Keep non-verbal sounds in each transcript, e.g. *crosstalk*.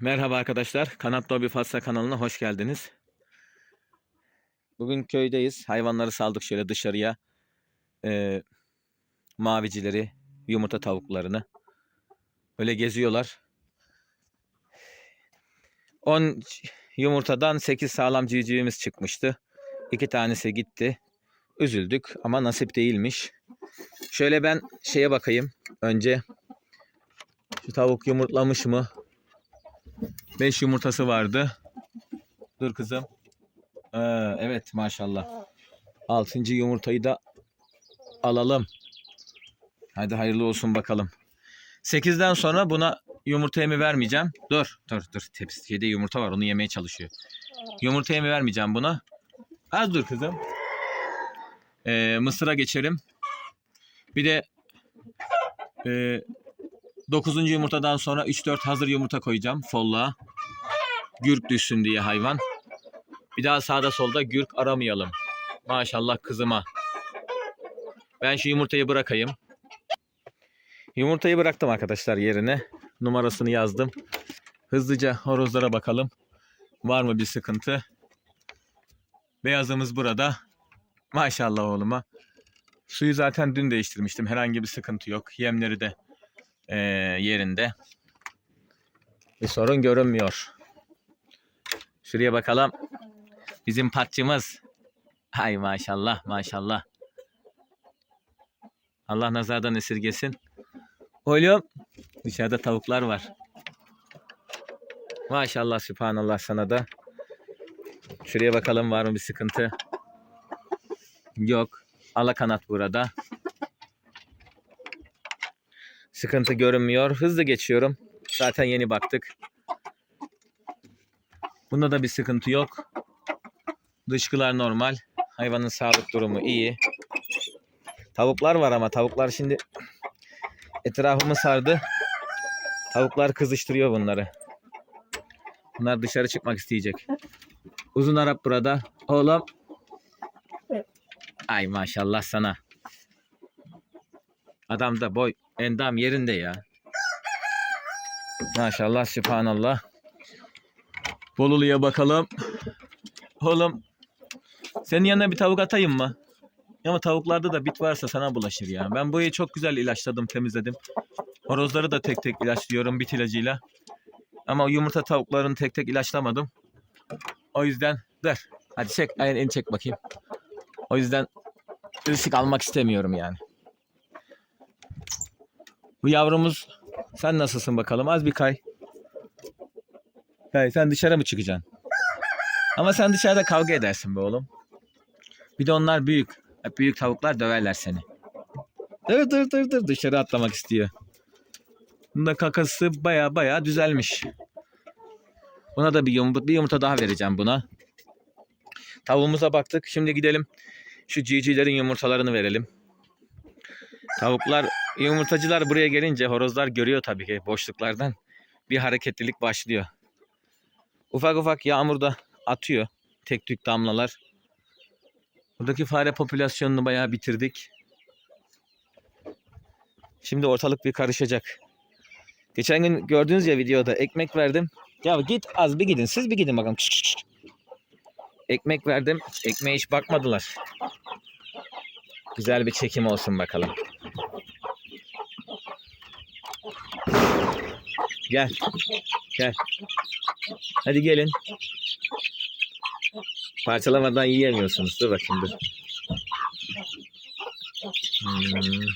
Merhaba arkadaşlar. Kanat Dobi Fatsa kanalına hoş geldiniz. Bugün köydeyiz. Hayvanları saldık şöyle dışarıya. Ee, mavicileri, yumurta tavuklarını. Öyle geziyorlar. 10 yumurtadan 8 sağlam civcivimiz çıkmıştı. 2 tanesi gitti. Üzüldük ama nasip değilmiş. Şöyle ben şeye bakayım. Önce şu tavuk yumurtlamış mı? 5 yumurtası vardı. Dur kızım. Ee, evet maşallah. 6. yumurtayı da alalım. Hadi hayırlı olsun bakalım. 8'den sonra buna yumurta yemi vermeyeceğim. Dur dur dur. Tepside yumurta var onu yemeye çalışıyor. Yumurta yemi vermeyeceğim buna. Az dur kızım. Ee, mısıra geçelim. Bir de e, 9. yumurtadan sonra 3-4 hazır yumurta koyacağım folluğa. Gürk düşsün diye hayvan. Bir daha sağda solda gürk aramayalım. Maşallah kızıma. Ben şu yumurtayı bırakayım. Yumurtayı bıraktım arkadaşlar yerine. Numarasını yazdım. Hızlıca horozlara bakalım. Var mı bir sıkıntı? Beyazımız burada. Maşallah oğluma. Suyu zaten dün değiştirmiştim. Herhangi bir sıkıntı yok. Yemleri de eee, yerinde. Bir sorun görünmüyor. Şuraya bakalım. Bizim patçımız. Hay maşallah maşallah. Allah nazardan esirgesin. Oğlum dışarıda tavuklar var. Maşallah sübhanallah sana da. Şuraya bakalım var mı bir sıkıntı. Yok. Ala kanat burada. Sıkıntı görünmüyor. Hızlı geçiyorum. Zaten yeni baktık. Bunda da bir sıkıntı yok. Dışkılar normal. Hayvanın sağlık durumu iyi. Tavuklar var ama tavuklar şimdi etrafımı sardı. Tavuklar kızıştırıyor bunları. Bunlar dışarı çıkmak isteyecek. Uzun Arap burada. Oğlum. Ay maşallah sana. Adam da boy endam yerinde ya. Maşallah sübhanallah. Bolulu'ya bakalım. Oğlum senin yanına bir tavuk atayım mı? Ama tavuklarda da bit varsa sana bulaşır ya. Ben bu çok güzel ilaçladım, temizledim. Horozları da tek tek ilaçlıyorum bit ilacıyla. Ama yumurta tavuklarını tek tek ilaçlamadım. O yüzden dur. Hadi çek, elini çek bakayım. O yüzden risk almak istemiyorum yani. Bu yavrumuz sen nasılsın bakalım? Az bir kay. Kay sen dışarı mı çıkacaksın? Ama sen dışarıda kavga edersin be oğlum. Bir de onlar büyük. Büyük tavuklar döverler seni. Dur dur dur dur dışarı atlamak istiyor. Bunda kakası baya baya düzelmiş. Buna da bir yumurta, bir yumurta daha vereceğim buna. Tavuğumuza baktık. Şimdi gidelim şu civcivlerin yumurtalarını verelim. Tavuklar, yumurtacılar buraya gelince horozlar görüyor tabii ki boşluklardan. Bir hareketlilik başlıyor. Ufak ufak yağmur da atıyor. Tek tük damlalar. Buradaki fare popülasyonunu bayağı bitirdik. Şimdi ortalık bir karışacak. Geçen gün gördünüz ya videoda ekmek verdim. Ya git az bir gidin. Siz bir gidin bakalım. Ekmek verdim. Ekmeğe hiç bakmadılar. Güzel bir çekim olsun bakalım. Gel. Gel. Hadi gelin. Parçalamadan yiyemiyorsunuz. Dur bakayım dur. Hmm.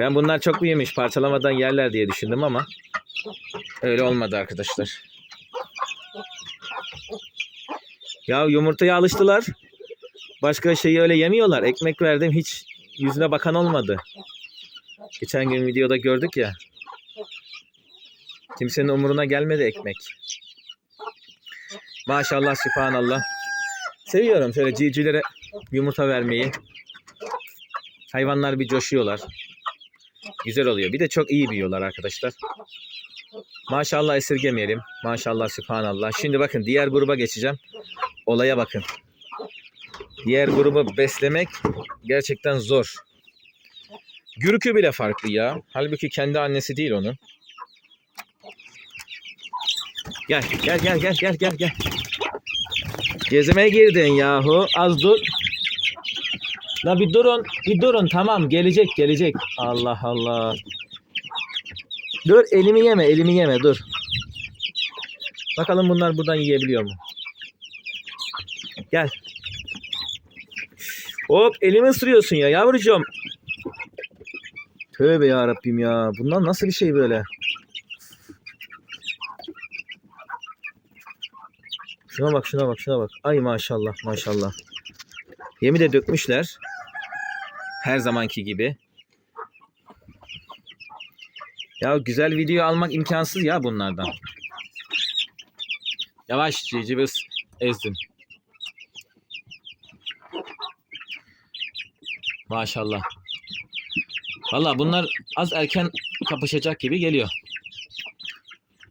Ben bunlar çok mu yemiş parçalamadan yerler diye düşündüm ama öyle olmadı arkadaşlar. Ya yumurtaya alıştılar. Başka şeyi öyle yemiyorlar. Ekmek verdim hiç yüzüne bakan olmadı. Geçen gün videoda gördük ya. Kimsenin umuruna gelmedi ekmek. Maşallah sübhanallah. Seviyorum şöyle civcivlere yumurta vermeyi. Hayvanlar bir coşuyorlar. Güzel oluyor. Bir de çok iyi büyüyorlar arkadaşlar. Maşallah esirgemeyelim. Maşallah sübhanallah. Şimdi bakın diğer gruba geçeceğim. Olaya bakın. Diğer grubu beslemek gerçekten zor. Gürkü bile farklı ya. Halbuki kendi annesi değil onun. Gel gel gel gel gel gel gel. Gezime girdin yahu. Az dur. La bir durun. Bir durun. Tamam gelecek gelecek. Allah Allah. Dur elimi yeme elimi yeme dur. Bakalım bunlar buradan yiyebiliyor mu? Gel. Hop elimi ısırıyorsun ya yavrucuğum. Tövbe ya Rabbim ya. Bunlar nasıl bir şey böyle? Şuna bak şuna bak şuna bak. Ay maşallah maşallah. Yemi de dökmüşler. Her zamanki gibi. Ya güzel video almak imkansız ya bunlardan. Yavaş cicibis ezdim. Maşallah. Valla bunlar az erken kapışacak gibi geliyor.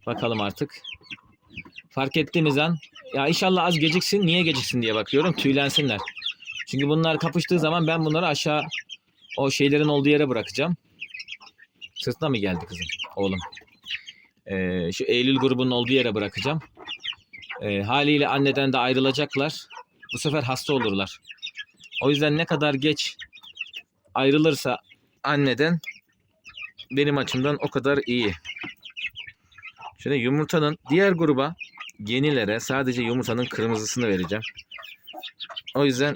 Bakalım artık. Fark ettiğimiz an ya inşallah az geciksin. Niye geciksin diye bakıyorum. Tüylensinler. Çünkü bunlar kapıştığı zaman ben bunları aşağı o şeylerin olduğu yere bırakacağım. Sırtına mı geldi kızım? Oğlum. Ee, şu Eylül grubunun olduğu yere bırakacağım. Ee, haliyle anneden de ayrılacaklar. Bu sefer hasta olurlar. O yüzden ne kadar geç ayrılırsa anneden benim açımdan o kadar iyi. Şimdi yumurtanın diğer gruba yenilere sadece yumurtanın kırmızısını vereceğim. O yüzden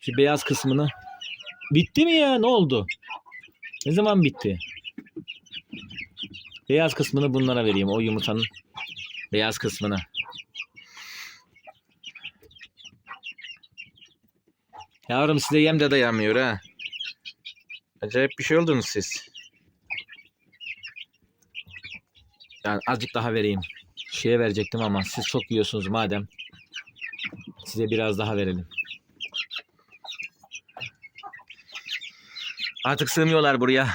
şu beyaz kısmını bitti mi ya? Ne oldu? Ne zaman bitti? Beyaz kısmını bunlara vereyim. O yumurtanın beyaz kısmını. Yavrum size yem de dayanmıyor ha. Acayip bir şey oldunuz siz. Yani azıcık daha vereyim. Şeye verecektim ama siz çok yiyorsunuz madem. Size biraz daha verelim. Artık sığmıyorlar buraya.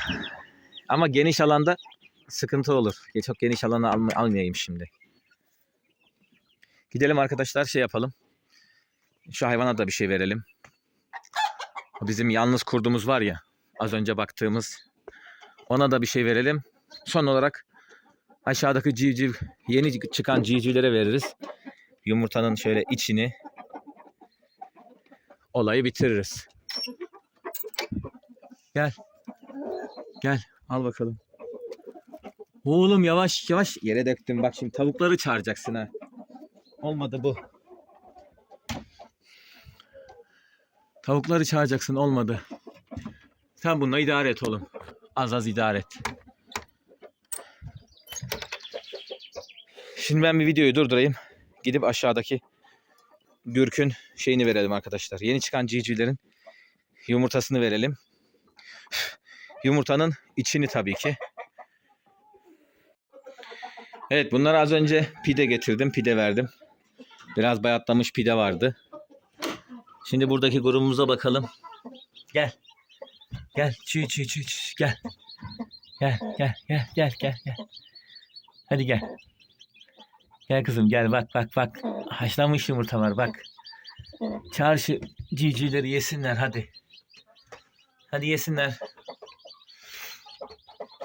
Ama geniş alanda sıkıntı olur. Çok geniş alana alma- almayayım şimdi. Gidelim arkadaşlar şey yapalım. Şu hayvana da bir şey verelim. Bizim yalnız kurdumuz var ya. Az önce baktığımız. Ona da bir şey verelim. Son olarak aşağıdaki civciv yeni çıkan civcivlere veririz. Yumurtanın şöyle içini olayı bitiririz. Gel. Gel. Al bakalım. Oğlum yavaş yavaş yere döktüm. Bak şimdi tavukları çağıracaksın ha. Olmadı bu. Tavukları çağıracaksın olmadı. Sen bununla idare et oğlum. Az az idare et. Şimdi ben bir videoyu durdurayım. Gidip aşağıdaki Gürk'ün şeyini verelim arkadaşlar. Yeni çıkan civcivlerin yumurtasını verelim. Yumurtanın içini tabii ki. Evet bunlara az önce pide getirdim. Pide verdim. Biraz bayatlamış pide vardı. Şimdi buradaki grubumuza bakalım. Gel. Gel. Çiğ çiğ çiğ çiğ. Gel gel gel gel gel gel. Hadi gel. Gel kızım gel bak bak bak. Haşlanmış yumurta var bak. Çarşı civcivleri yesinler hadi. Hadi yesinler.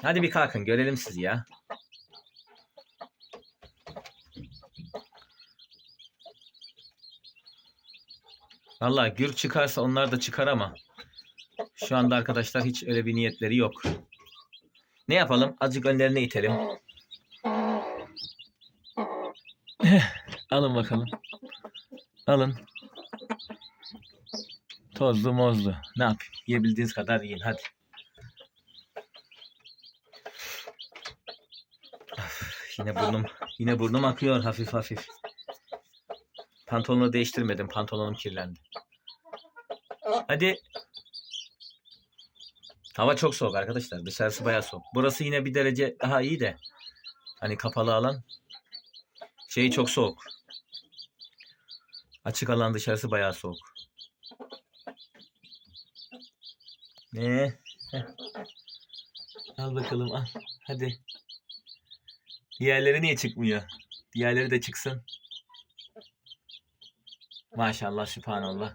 Hadi bir kalkın görelim sizi ya. Vallahi gür çıkarsa onlar da çıkar ama şu anda arkadaşlar hiç öyle bir niyetleri yok. Ne yapalım? Azıcık önlerine itelim. *laughs* Alın bakalım. Alın. Tozlu mozlu. Ne yapayım? Yiyebildiğiniz kadar yiyin hadi. Yine burnum yine burnum akıyor hafif hafif. Pantolonu değiştirmedim. Pantolonum kirlendi. Hadi. Hava çok soğuk arkadaşlar. Dışarısı bayağı soğuk. Burası yine bir derece daha iyi de. Hani kapalı alan. Şeyi çok soğuk. Açık alan dışarısı bayağı soğuk. Ne? Heh. Al bakalım al. Hadi. Diğerleri niye çıkmıyor? Diğerleri de çıksın. Maşallah sübhanallah.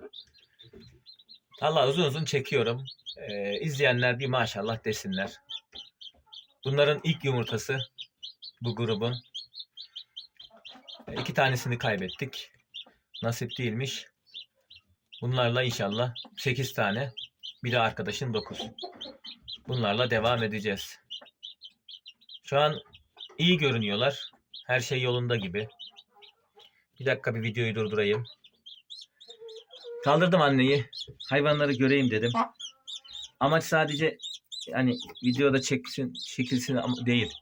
Allah uzun uzun çekiyorum. Ee, izleyenler bir maşallah desinler. Bunların ilk yumurtası bu grubun. İki tanesini kaybettik. Nasip değilmiş. Bunlarla inşallah 8 tane. Bir de arkadaşın 9. Bunlarla devam edeceğiz. Şu an iyi görünüyorlar. Her şey yolunda gibi. Bir dakika bir videoyu durdurayım. Kaldırdım anneyi. Hayvanları göreyim dedim. Amaç sadece yani videoda çekilsin, çekilsin değil.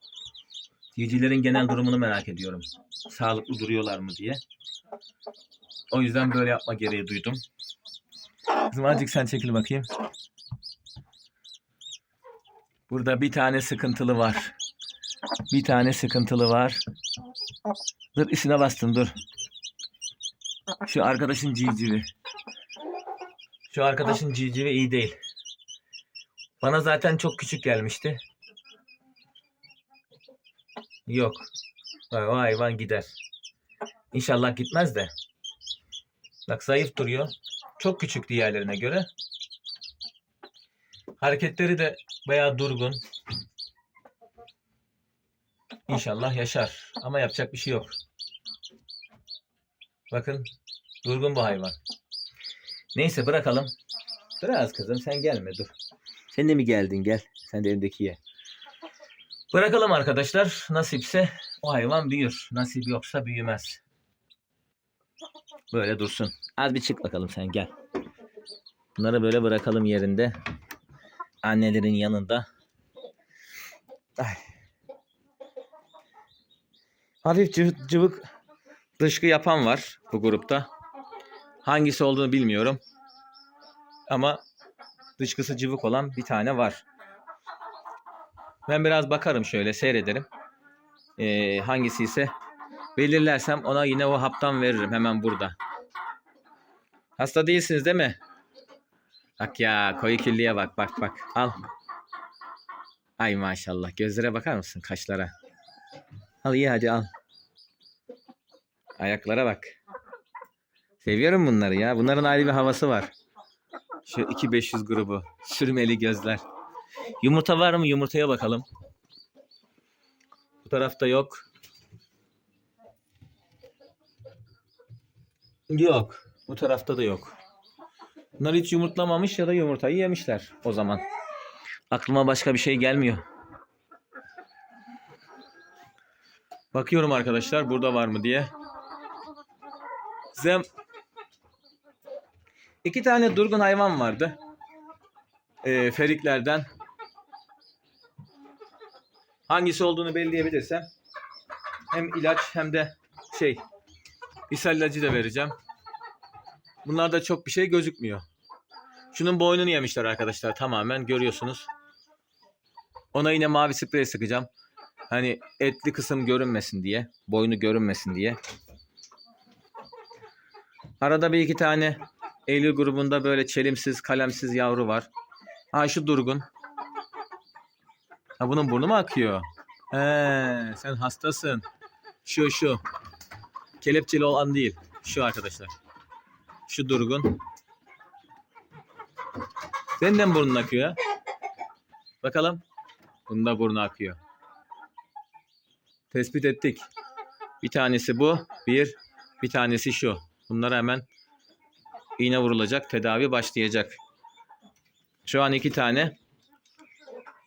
Civcivlerin genel durumunu merak ediyorum. Sağlıklı duruyorlar mı diye. O yüzden böyle yapma gereği duydum. Kızım azıcık sen çekil bakayım. Burada bir tane sıkıntılı var. Bir tane sıkıntılı var. Dur isine bastın dur. Şu arkadaşın civcivi. Şu arkadaşın civcivi iyi değil. Bana zaten çok küçük gelmişti. Yok. O hayvan gider. İnşallah gitmez de. Bak zayıf duruyor. Çok küçük diğerlerine göre. Hareketleri de bayağı durgun. İnşallah yaşar. Ama yapacak bir şey yok. Bakın durgun bu hayvan. Neyse bırakalım. Biraz kızım sen gelme dur. Sen de mi geldin gel. Sen de elimdeki ye. Bırakalım arkadaşlar. Nasipse o hayvan büyür. Nasip yoksa büyümez. Böyle dursun. Az bir çık bakalım sen gel. Bunları böyle bırakalım yerinde. Annelerin yanında. Ay. Hafif cıvık, cıvık dışkı yapan var bu grupta. Hangisi olduğunu bilmiyorum. Ama dışkısı cıvık olan bir tane var. Ben biraz bakarım şöyle seyrederim. Ee, hangisi ise belirlersem ona yine o haptan veririm hemen burada. Hasta değilsiniz değil mi? Bak ya koyu kirliye bak bak bak al. Ay maşallah gözlere bakar mısın kaşlara? Al iyi hadi al. Ayaklara bak. Seviyorum bunları ya. Bunların ayrı bir havası var. Şu 2500 grubu. Sürmeli gözler. Yumurta var mı? Yumurtaya bakalım. Bu tarafta yok. Yok. Bu tarafta da yok. Bunlar hiç yumurtlamamış ya da yumurtayı yemişler o zaman. Aklıma başka bir şey gelmiyor. Bakıyorum arkadaşlar burada var mı diye. Zem İki tane durgun hayvan vardı. Ee, feriklerden. Hangisi olduğunu belirleyebilirsem hem ilaç hem de şey ishal ilacı da vereceğim. Bunlarda çok bir şey gözükmüyor. Şunun boynunu yemişler arkadaşlar tamamen görüyorsunuz. Ona yine mavi sprey sıkacağım. Hani etli kısım görünmesin diye. Boynu görünmesin diye. Arada bir iki tane Eylül grubunda böyle çelimsiz, kalemsiz yavru var. Ha şu durgun. Ha bunun burnu mu akıyor? He, sen hastasın. Şu şu. Kelepçeli olan değil. Şu arkadaşlar. Şu durgun. Senin de mi burnun akıyor? Bakalım. Bunda burnu akıyor. Tespit ettik. Bir tanesi bu. Bir. Bir tanesi şu. Bunlara hemen iğne vurulacak. Tedavi başlayacak. Şu an iki tane.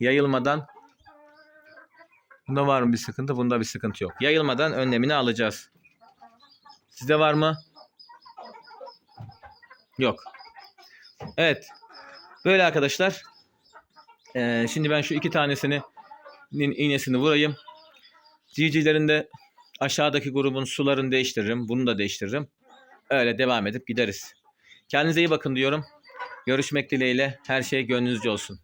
Yayılmadan Bunda var mı bir sıkıntı? Bunda bir sıkıntı yok. Yayılmadan önlemini alacağız. Sizde var mı? Yok. Evet. Böyle arkadaşlar. Ee, şimdi ben şu iki tanesini iğnesini vurayım. Civcivlerin de aşağıdaki grubun sularını değiştiririm. Bunu da değiştiririm. Öyle devam edip gideriz. Kendinize iyi bakın diyorum. Görüşmek dileğiyle. Her şey gönlünüzce olsun.